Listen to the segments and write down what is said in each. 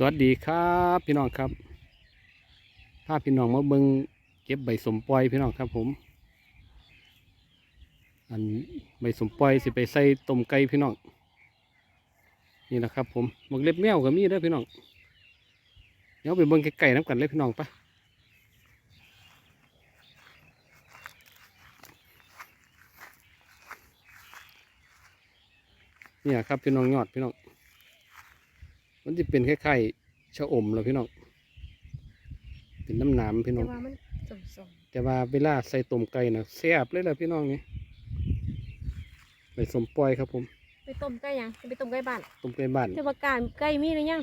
สวัสดีครับพี่น้องครับพาพี่น้องมาเบิงเก็บใบสมปล่อยพี่น้องครับผม อันใบสมปล่อยสิไปใส่ต้มไก่พี่น้องนี่นะครับ ผมหมกเล็บแมวก็มีเด้อพี่น้องเดี๋ยวไปเบิงไก่ๆน้ำกันเลยพี่น้องปะเนี่ยครับพี่น้องยอดพี่น้อง มันจะเป็นคล้ายๆชะอมแล้วพี่น้อง เป็นน้ำหนามพี่น้แต่อง ว่ามันสมแต่ว่าเวลาใส่ต้มไก่นะแซ่บเลยล่ะพี่น้องนี่ใบสมปล่อยครับผมๆไปต้มไก่ยังไปต้มไก่บ้านต้มไก่บ้าน เทศบาการไก่มีหรือยัง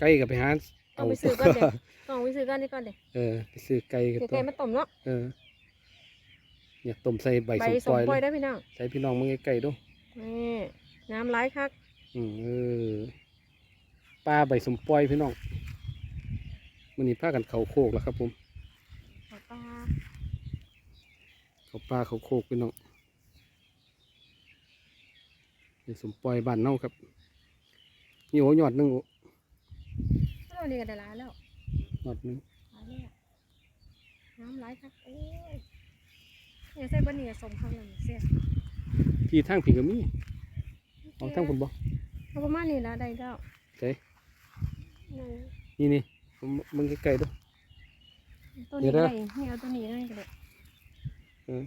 ไก่กับไปหาต้องไปซื้อก่อนเด้ต้องไปซื้อกันนี่ก่อนเด้เออไปซื้อไก่กับเดี๋ยวตัไก่วมาต้มเนาะเออเนี่ยต้มใส่ใบใบสมสปมล่อยปล่อยเลยได้พี่น้องใส่พี่น้องมึงไก่ๆดูนี่น้ำไหลายคัก อืมเออ ปลาใบสมปล่อยพี่น้องมันนี้พากันเขาโคกแล้วครับผมขอปลาเขาปลาเขาโคกพี่น้องใบสมปล่อยบ้านเน่าครับนี่โหยอดหนึงโหเรานี่ก็ได้หลายแล้วยอดหนึงหลายแล้วน้ำไหลายคักโอ้ยเนี่ยใส่บะหมี่สมข้างหลังเสียพี่ทางผีก็มีเอาทางผมบอกเอาประมาณนี้ละได้แล้วใช่ นี่นี่นี่ผมมึงไกลๆดูตัวเดี๋นี้ยวได้นะนี่เอาตัวนี้ได้ก็ได้เออ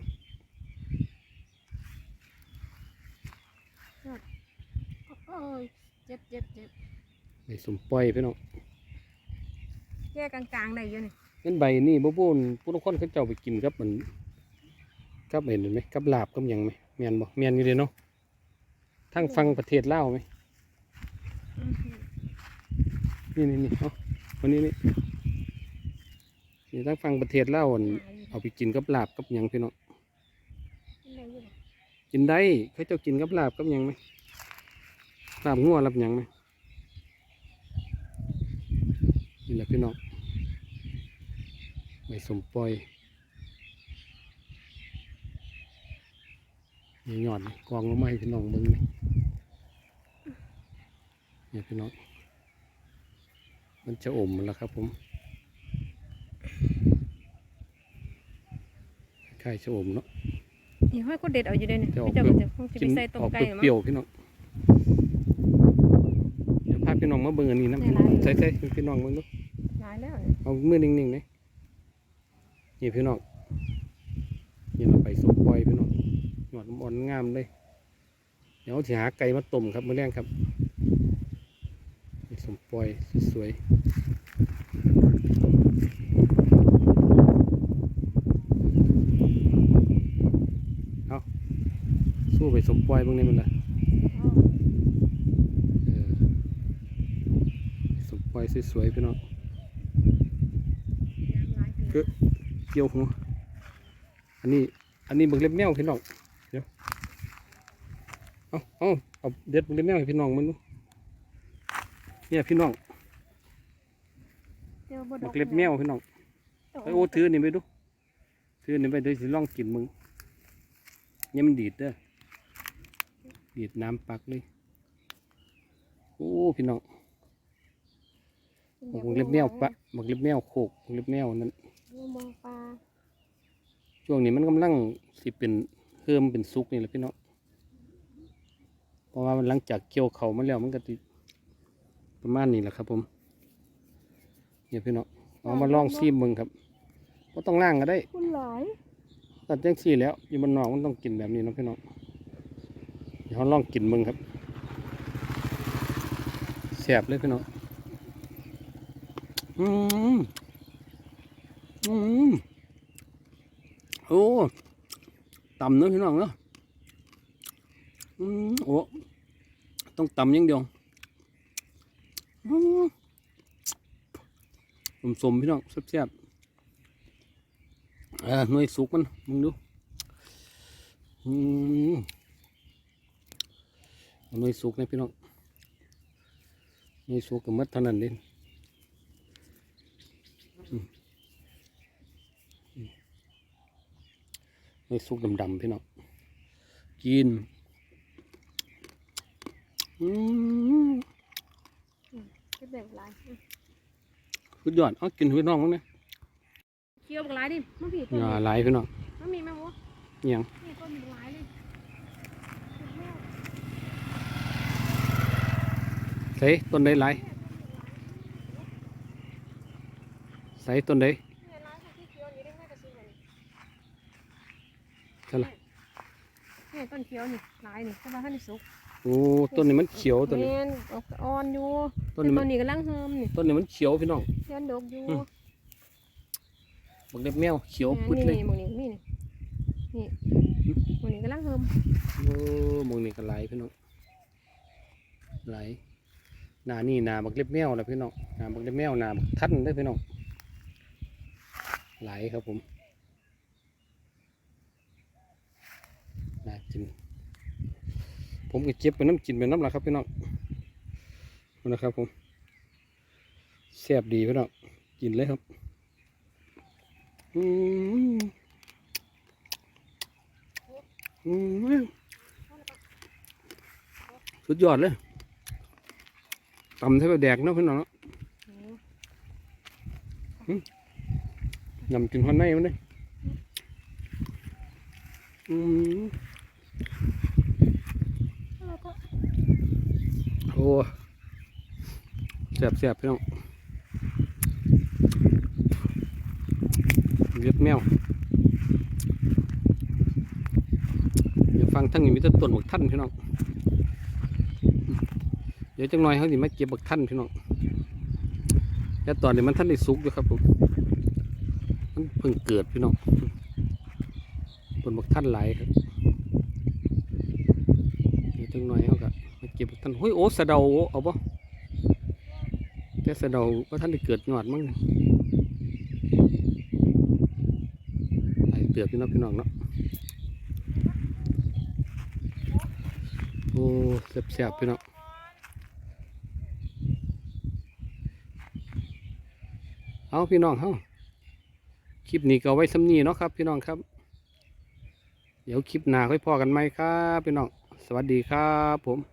โอ้ยเจ็บเจ็บเจ็บใบสมปล่อยพี่น้องแยกกลางๆได้อยู่นี่เห็นใบนี่บ่บูนผู้ทุกคนเขาเจ้าไปกินกับมันกับเห็นไหมกับลาบกับหยังไหมเมียนบ่เมียนอยู่เด้เนาะทางฟังประเทศลาวไหม อื้อหือ นี่นี่นี่เอาวันนี้นี่นี่ทางฟังประเทศลาวอั่นหาอยู่เอาไปกินกับลาบกับยังพี่น้องกินได้เขาเจ้ากินกับลาบกับยังไหมลาบงัวลาบยังไหมนี่แหละพี่น้องใบสมปล่อยนี่อนกองลงมาให้พี่น้องเบิ่งนี่เนี่ยพี่น้อง มันจะอมแล้วครับผมคล้ายๆจะอมเนาะนี่ห้อยก็เด็ดเอาอยู่เด้เนี่ยจะออกไม่เจ้าก็จะคงจะกิไปนใส่ต้มออกไก่หรอเปรี้มั้ยวงๆพี่น้องเดี๋ยวพาพี่น้องมาเบิ่งอันนี้นะได้หลายอยู่ใส่ใส่ๆพี่น้องเบิ่งดูหลายแล้วเอามือนิ่งๆเลยนี่พี่น้องนี่เราไปสมปล่อยพี่น้องหนวดอ่อนงามเลยเดี๋ยวจะหาไก่มาต้มครับมื้อแรงครับนี่ สมปล่อยสวยๆเอาสู้ไปสมปล่อยเบางนี่มันละสมปล่อยสวยๆพี่น้องเกี่ยวหัวอันนี้ อันนี้เบิ่งเล็บแมวพี่น้อง เดี๋ยว เอาเอาเอาเด็ดบิ่งเล็บแมวให้พี่น้องมันดู เนี่ยพี่น้องเบิ่งเล็บแมวพี่น้องไปโอ้ถือนี่ไปดูถือนี่ไปเดี๋ยวสิลองกินมึงเนี่ยมันดีดเด้อดีดน้ำปักเลยโอ้พี่น้องบักเล็บแมวปะบักเล็บแมวโคกบักเล็บแมวนั้นมองปลาช่วงนี้มันกำลังสิเป็นเพิ่มเป็นซุกนี่แหละพี่น้องเพราะว่ามันหลังจากเกี่ยวเขามาแล้วมันก็ติ ประมาณนี้แหละครับ ผมเนี่ยพี่น้องเอามาลองซีมมึงครับก็ต้องล่างก็ได้คุณหลายตัดจังซี่แล้วอยู่บนนอกมันต้องกินแบบนี้เนาะพี่น้องเดี๋ยวเราลองกินมึงครับแสบเลยพี่น้องอืมอืมโอ้ต่ำเนอะพี่น้องเนาะอืมโอ้ต้องต่ำอยังเดียว อืมสมพี่น้องแซ่บๆเออหน่วยสุกมันมึงดูหน่วยสุกนะพี่น้องหน่วยสุกกับมัดเท่านั้นเองหน่วยสุกดำๆพี่น้องกิน อืม เฮ็ดแบบหลายอืมสุดยอดเอากินพี่น้องมั้งเนี่ยเคี้ยวบักหลายดิมันผีต้นอ่านี้หลายพี่น้องมันมีไหมวะอิหยังนี่ต้นบักหลายเลยเฮ็ดแม่ใส่ต้นใดหลายใส่ต้นใดเนี่ยหลายค่ะที่เคี้ยวนี่ได้แม่กระซิบเลยใช่ละเนี่ยต้นเคี้ยวนี่หลายนี่เพราะว่าท่านได้สุก โอ้ต้นนี้มันเขียวต้นนี้ แม่นออกอ่อนอยู่ต้นแต่นี้ต้มันนนี้กำลังเฮิมนี่ต้นนี้มันเขียวพี่น้องเทียนดกอยู่อืม บักเล็บแมวเขียวแม่ปึ๊ดเลย นี่หมองนี้นี่นี่หมองนี้กำลังเฮิมโอ้หมองนี่ก็หลายพี่น้องหลายหนานี่หนาบักเล็บแมวแหละพี่น้องหนาบักเล็บแมวหนาบักทันเด้อพี่น้องหลายครับผมน่ากิน ผมก็เจ็บไปน้ำกินไปน้ำละครับพี่น้องนะครับผมแซ่บดีพี่น้องกินเลยครับอืมอืมสุดยอดเลยตำใช้แบบแดกเนาะพี่น้องนาะโอ้ยำกินหัวในมันเลยอืม แล้วก็ โอ้แซ่บแซ่บพี่น้องเรียบแมวอย่าฟังทั้งนี้มีแต่ต้นบักท่านพี่น้องเดี๋ยวจังหน่อยเขาสิมาเก็บบักท่านพี่น้องแต่ตอนนี้มันท่านได้สุกอยู่ครับผมมันเพิ่งเกิดพี่น้องต้นบักท่านไหลครับเดี๋ยวจังหน่อยเขาก็ เก็บท่านเฮ้ยโอ้สะเดาเอาปะแต่สะเดาว่าท่านได้เกิดยอดมั้งหลายเตือบพี่น้องพี่น้องเนาะโอ้แซ่บๆพี่น้องเอาพี่น้องเฮาคลิปนี้ก็ไว้สำนีเนาะครับ พี่น้องครับ เดี๋ยวคลิปหน้าค่อยพอกันไหมครับ พี่น้อง สวัสดีครับผม